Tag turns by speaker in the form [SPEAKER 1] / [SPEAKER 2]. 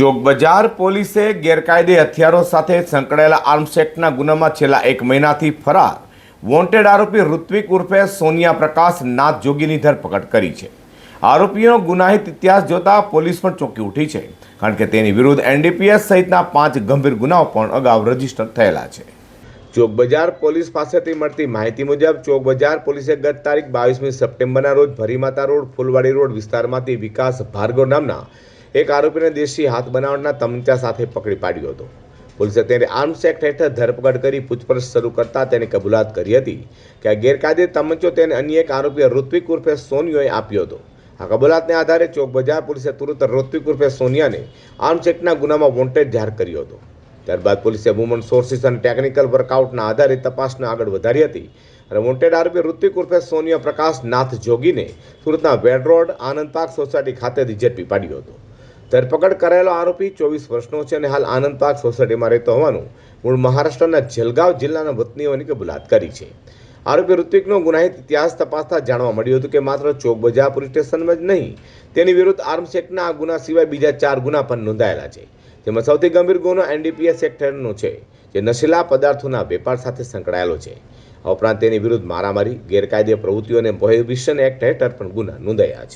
[SPEAKER 1] ચોક બજાર પોલીસે ગેરકાયદે હથિયારો સાથે સંકળાયેલા આર્મ્સ એક્ટના ગુનામાં છેલ્લા એક મહિનાથી ફરાર. વોન્ટેડ આરોપી ઋત્વિક ઉર્ફે સોનિયા પ્રકાશ નાથ જોગીની ધરપકડ કરી છે. આરોપીનો ગુનાહિત ઇતિહાસ જોતા પોલીસ પણ ચોંકી ઉઠી છે, કારણ કે તેની વિરુદ્ધ એનડીપીએસ સહિતના પાંચ ગંભીર ગુનાઓ પણ અગાઉ રજિસ્ટર થયેલા છે. ચોકબજાર પોલીસ પાસેથી મળતી માહિતી મુજબ ચોકબજાર પોલીસે ગત તારીખ બાવીસમી સપ્ટેમ્બરના રોજ ભરીમાતા રોડ, ફૂલવાડી રોડ વિસ્તારમાંથી વિકાસ ભાર્ગવ નામના એક આરોપીને દેશી હાથ બનાવટના તમંચા સાથે પકડી પાડ્યો હતો. પોલીસે તેને આર્મ્સ એક્ટ હેઠળ ધરપકડ કરી પૂછપરછ શરૂ કરતા તેને કબૂલાત કરી હતી કે આ ગેરકાયદે તમંચો તેને અન્ય એક આરોપી ઋત્વિક ઉર્ફે સોનિયોએ આપ્યો હતો. આ કબૂલાતને આધારે ચોક બજાર પોલીસે તુરંત ઋત્વિક ઉર્ફે સોનિયાને આર્મ્સ એક્ટના ગુનામાં વોન્ટેડ જાહેર કર્યો હતો. ત્યારબાદ પોલીસે વુમન સોર્સિસ અને ટેકનિકલ વર્કઆઉટના આધારે તપાસને આગળ વધારી હતી અને વોન્ટેડ આરોપી ઋત્વિક ઉર્ફે સોનિયા પ્રકાશ નાથ જોગીને સુરતના Ved road Anand park society ખાતેથી ઝડપી પાડ્યો હતો. ધરપકડ કરાયેલો આરોપી ચોવીસ વર્ષનો છે અને હાલ આનંદ પાર્ક સોસાયટીમાં રહેતો હોવાનું મૂળ મહારાષ્ટ્રના જલગાંવ જિલ્લાના વતનીઓની કબૂલાત કરી છે. આરોપી ઋત્વિકનો ગુનાહિત ઇતિહાસ તપાસતા જાણવા મળ્યું હતું કે માત્ર ચોક બજાર પોલીસ સ્ટેશનમાં જ નહીં, તેની વિરુદ્ધ આર્મ્સ એક્ટના આ ગુના સિવાય બીજા ચાર ગુના પણ નોંધાયેલા છે. જેમાં સૌથી ગંભીર ગુનો એનડીપીએસ હેઠળનો છે, જે નશીલા પદાર્થોના વેપાર સાથે સંકળાયેલો છે. આ ઉપરાંત તેની વિરુદ્ધ મારામારી, ગેરકાયદે પ્રવૃત્તિઓ અને પ્રોહિબિશન એક્ટ હેઠળ પણ ગુના નોંધાયા છે.